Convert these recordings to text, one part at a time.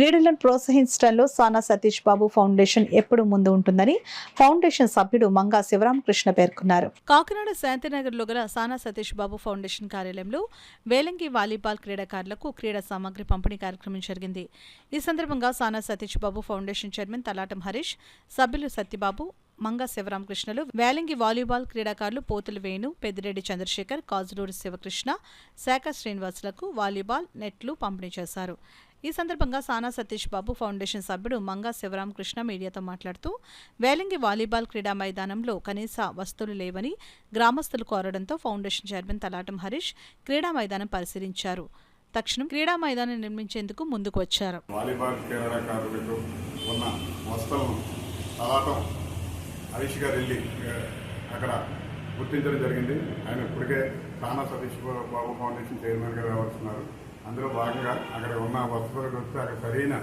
క్రీడలను ప్రోత్సహించడంలో సానా సతీష్ బాబు ఫౌండేషన్ ఎప్పుడు ముందు ఉంటుందని ఫౌండేషన్ సభ్యుడు మంగా శివరామకృష్ణ పేర్కొన్నారు. కాకినాడ శాంతినగర్లో గల సానా సతీష్ బాబు ఫౌండేషన్ కార్యాలయంలో వేలంగి వాలీబాల్ క్రీడాకారులకు క్రీడా సామాగ్రి పంపిణీ కార్యక్రమం జరిగింది. ఈ సందర్భంగా సానా సతీష్ బాబు ఫౌండేషన్ చైర్మన్ తలాటం హరీష్ సభ్యులు సత్యబాబు మంగా శివరామకృష్ణలు వేలంగి వాలీబాల్ క్రీడాకారులు పోతులు వేణు పెద్దిరెడ్డి చంద్రశేఖర్ కాజులూరు శివకృష్ణ శాఖ శ్రీనివాసులకు వాలీబాల్ నెట్లు పంపిణీ చేశారు. ఈ సందర్భంగా సానా సతీష్ బాబు ఫౌండేషన్ సభ్యుడు మంగా శివరామకృష్ణ మీడియాతో మాట్లాడుతూ వేలంగి వాలీబాల్ క్రీడా మైదానంలో కనీస వస్తువులు లేవని గ్రామస్తులు కోరడంతో ఫౌండేషన్ చైర్మన్ తలాటం హరీష్ క్రీడా మైదానం పరిశీలించారు. తక్షణం క్రీడా మైదానం నిర్మించేందుకు ముందుకు వచ్చారు. వాలీబాల్ క్రీడాకారులకు ఉన్న వస్తువులను తలాటం హరీష్ గారు వెళ్ళి అక్కడ గుర్తించడం జరిగింది. ఆయన ఇప్పటికే సానా సతీష్ బాబు ఫౌండేషన్ చైర్మన్గా వ్యవహరిస్తున్నారు భాగంగా అక్కడ ఉన్న వసతులకు వస్తే అక్కడ సరైన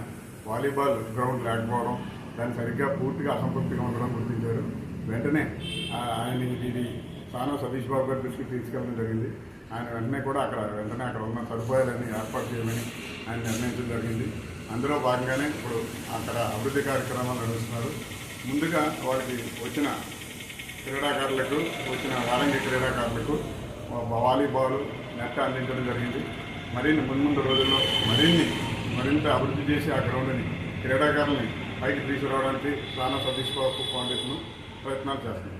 వాలీబాల్ గ్రౌండ్ లేకపోవడం దాన్ని సరిగ్గా పూర్తిగా అసంతృప్తిగా ఉండడం గుర్తించారు. వెంటనే ఆ, ఆయన ఇది సానా సతీష్ బాబు గారి దృష్టికి తీసుకెళ్ళడం జరిగింది. ఆయన వెంటనే కూడా అక్కడ వెంటనే అక్కడ ఉన్న సదుపాయాలన్నీ ఏర్పాటు చేయమని ఆయన నిర్ణయించడం జరిగింది. అందులో భాగంగానే ఇప్పుడు అక్కడ అభివృద్ధి కార్యక్రమాలు నడుస్తున్నారు. ముందుగా వారికి వచ్చిన క్రీడాకారులకు వచ్చిన వారంగి క్రీడాకారులకు వాలీబాల్ నెట్ అందించడం జరిగింది. మరిన్ని మున్ముందు రోజుల్లో మరిన్ని మరింత అభివృద్ధి చేసి ఆ గ్రౌండ్ని క్రీడాకారుల్ని పైకి తీసుకురావడానికి చాలా సతీష్ బాబు ఫౌండేషన్ ప్రయత్నాలు చేస్తుంది